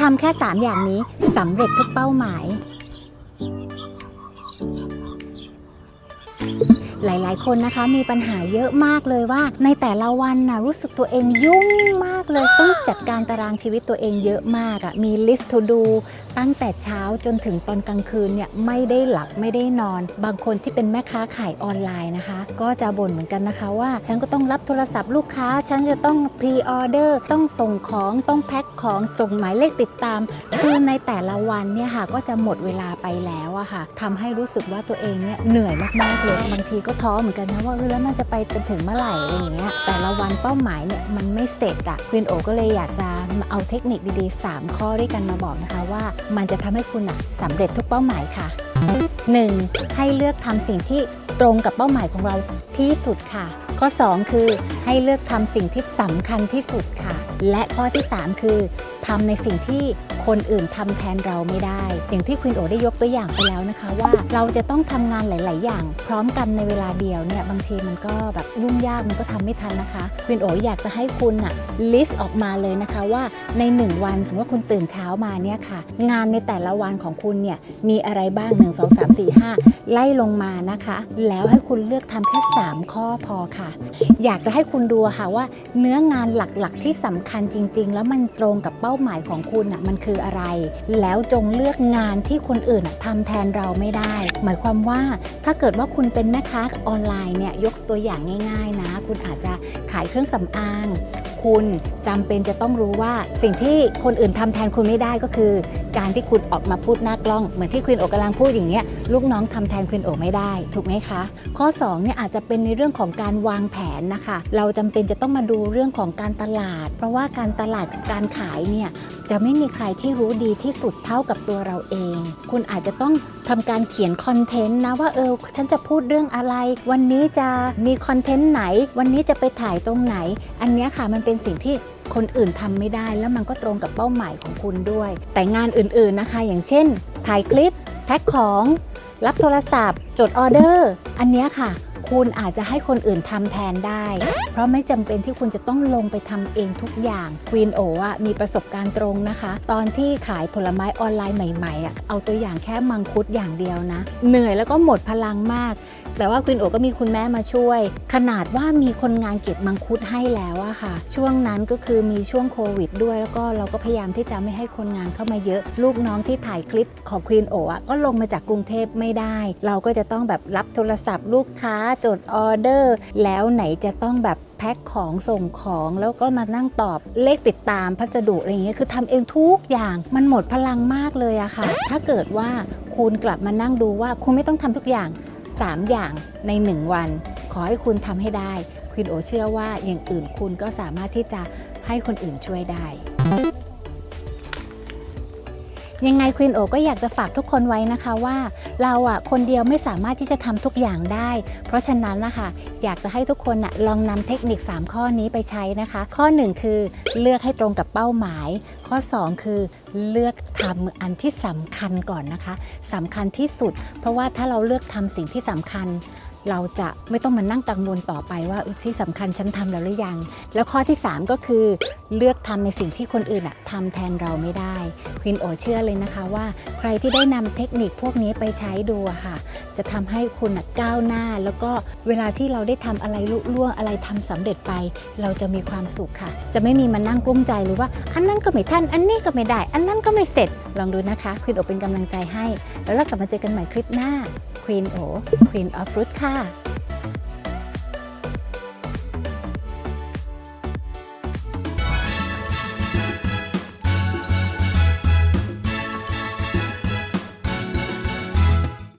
ทำแค่ 3 อย่างนี้สำเร็จทุกเป้าหมาย หลาย ๆ คนนะคะมีปัญหาเยอะมากเลยว่า ในแต่ละวันนะรู้สึกตัวเองยุ่งมากเลยต้องจัดการตารางชีวิตตัวเองเยอะมากอะมี list to do ตั้งแต่เช้าจนถึงตอนกลางคืนเนี่ยไม่ได้หลับไม่ได้นอน บางคนที่เป็นแม่ค้าขายออนไลน์นะคะ ก็จะบ่นเหมือนกันนะคะว่า ฉันก็ต้องรับโทรศัพท์ลูกค้า ฉันจะต้องพรีออเดอร์ต้องส่งของต้องแพ็คของส่งหมายเลขติดตามคือในแต่ละวันเนี่ยค่ะก็จะหมดเวลาไปแล้วอะค่ะทำให้รู้สึกว่าตัวเองเนี่ยเหนื่อยมากๆเลยบางทีก็ท้อเหมือนกันนะว่าเออแล้วมันจะไปจนถึงเมื่อไหร่อะไรอย่างเงี้ยแต่ละวันเป้าหมายเนี่ยมันไม่เสร็จอะควินโอก็เลยอยากจะมาเอาเทคนิคดีๆ 3 ข้อด้วยกันมาบอกนะคะว่า มันจะทำให้คุณอะสำเร็จทุกเป้าหมายค่ะ 1. ให้เลือกทำสิ่งที่ตรงกับเป้าหมายของเราที่สุดค่ะ ข้อ 2 คือให้เลือกทำสิ่งที่สำคัญที่สุดค่ะ และข้อที่ 3 คือ ทำในสิ่งที่คนอื่นทำแทนเราไม่ได้ อย่างที่ควินโอได้ยกตัวอย่างไปแล้วนะคะ ว่าเราจะต้องทำงานหลาย ๆ อย่าง พร้อมกันในเวลาเดียวเนี่ยบางทีมันก็แบบยุ่งยากมันก็ทำไม่ทันนะคะควินโออยากจะให้คุณอะลิสต์ออกมาเลยนะคะว่าใน 1 วันสมมติว่าคุณตื่นเช้ามาเนี่ยค่ะ งานในแต่ละวันของคุณเนี่ยมีอะไรบ้าง 1 2 3 4 5 ไล่ลงมานะคะ แล้วให้คุณเลือกทำแค่ 3 ข้อพอค่ะ อยากจะให้คุณดูค่ะว่าเนื้องานหลัก ๆ ที่สำคัญจริง ๆ แล้วมันตรงกับเป้าหมายของคุณอะมันคืออะไร แล้วจงเลือกงานที่คนอื่นอะทำแทนเราไม่ได้ หมายความว่าถ้าเกิดว่าคุณเป็นแม่ค้าออนไลน์เนี่ยยกตัวอย่างง่าย ๆ นะ คุณอาจจะขายเครื่องสำอาง คุณจำเป็นจะต้องรู้ว่าสิ่งที่คนอื่นทำแทนคุณไม่ได้ก็คือ การที่คุณออกมาพูดหน้ากล้อง เหมือนที่ควินโอกำลังพูดอย่างเงี้ยลูกน้องทำแทนควินโอไม่ได้ ถูกไหมคะ ข้อ2เนี่ยอาจจะเป็นในเรื่องของการวางแผนนะคะ เราจำเป็นจะต้องมาดูเรื่องของการตลาด เพราะว่าการตลาดกับการขายเนี่ยจะไม่มีใครที่รู้ดีที่สุดเท่ากับตัวเราเอง คุณอาจจะต้องทำการเขียนคอนเทนต์นะว่าเออฉันจะพูดเรื่องอะไร วันนี้จะมีคอนเทนต์ไหน วันนี้จะไปถ่ายตรงไหน อันเนี้ยค่ะมันเป็นสิ่งที่คนอื่นทำไม่ได้ แล้วมันก็ตรงกับเป้าหมายของคุณด้วย แต่งานอื่นๆนะคะ อย่างเช่น ถ่ายคลิป แพ็คของ รับโทรศัพท์ จดออเดอร์ อันเนี้ยค่ะ คุณอาจจะให้คนอื่นทำแทนได้ เพราะไม่จำเป็นที่คุณจะต้องลงไปทำเองทุกอย่างควีนโออะมีประสบการณ์ตรงนะคะ ตอนที่ขายผลไม้ออนไลน์ใหม่ๆอะเอาตัวอย่างแค่มังคุดอย่างเดียวนะ เหนื่อยแล้วก็หมดพลังมากแต่ว่าควินโอก็มีคุณแม่มาช่วย ขนาดว่ามีคนงานเก็บมังคุดให้แล้วอะค่ะ ช่วงนั้นก็คือมีช่วงโควิดด้วย แล้วก็เราก็พยายามที่จะไม่ให้คนงานเข้ามาเยอะ ลูกน้องที่ถ่ายคลิปของควีนโอะก็ลงมาจากกรุงเทพไม่ได้ เราก็จะต้องแบบรับโทรศัพท์ลูกค้าจดออเดอร์ แล้วไหนจะต้องแบบแพ็คของส่งของแล้วก็มานั่งตอบเลขติดตามพัสดุอะไรอย่างเงี้ยคือทำเองทุกอย่างมันหมดพลังมากเลยอะค่ะ ถ้าเกิดว่าคุณกลับมานั่งดูว่าคุณไม่ต้องทำทุกอย่าง 3 อย่างใน 1 วัน ขอให้คุณทำให้ได้ควินโอเชื่อว่าอย่างอื่นคุณก็สามารถที่จะให้คนอื่นช่วยได้ ยังไงควินโอก็อยากจะฝากทุกคนไว้นะคะว่า เราอะคนเดียวไม่สามารถที่จะทำทุกอย่างได้ เพราะฉะนั้นนะคะอยากจะให้ทุกคนน่ะลองนำเทคนิค 3 ข้อนี้ไปใช้นะคะ ข้อ 1 คือเลือกให้ตรงกับเป้าหมาย ข้อ 2 คือเลือกทำอันที่สำคัญก่อนนะคะสำคัญที่สุด เพราะว่าถ้าเราเลือกทำสิ่งที่สำคัญ เราจะไม่ต้องมานั่งกังวลต่อไปว่าที่สำคัญฉันทำแล้วหรือยัง แล้วข้อที่ 3 ก็คือเลือกทำในสิ่งที่คนอื่นอะทำแทนเราไม่ได้ควินโอเชื่อเลยนะคะว่า ใครที่ได้นำเทคนิคพวกนี้ไปใช้ดูค่ะ จะทำให้คุณก้าวหน้า แล้วก็เวลาที่เราได้ทำอะไรลุล่วงอะไรทำสำเร็จไป เราจะมีความสุขค่ะ จะไม่มีมานั่งกลุ้มใจหรือว่าอันนั้นก็ไม่ทันอันนี้ก็ไม่ได้ อันนั้นก็ไม่เสร็จลองดูนะคะควินโอเป็นกำลังใจให้ แล้วเรากลับมาเจอกันใหม่คลิปหน้า Queen O Queen of Fruit ค่ะ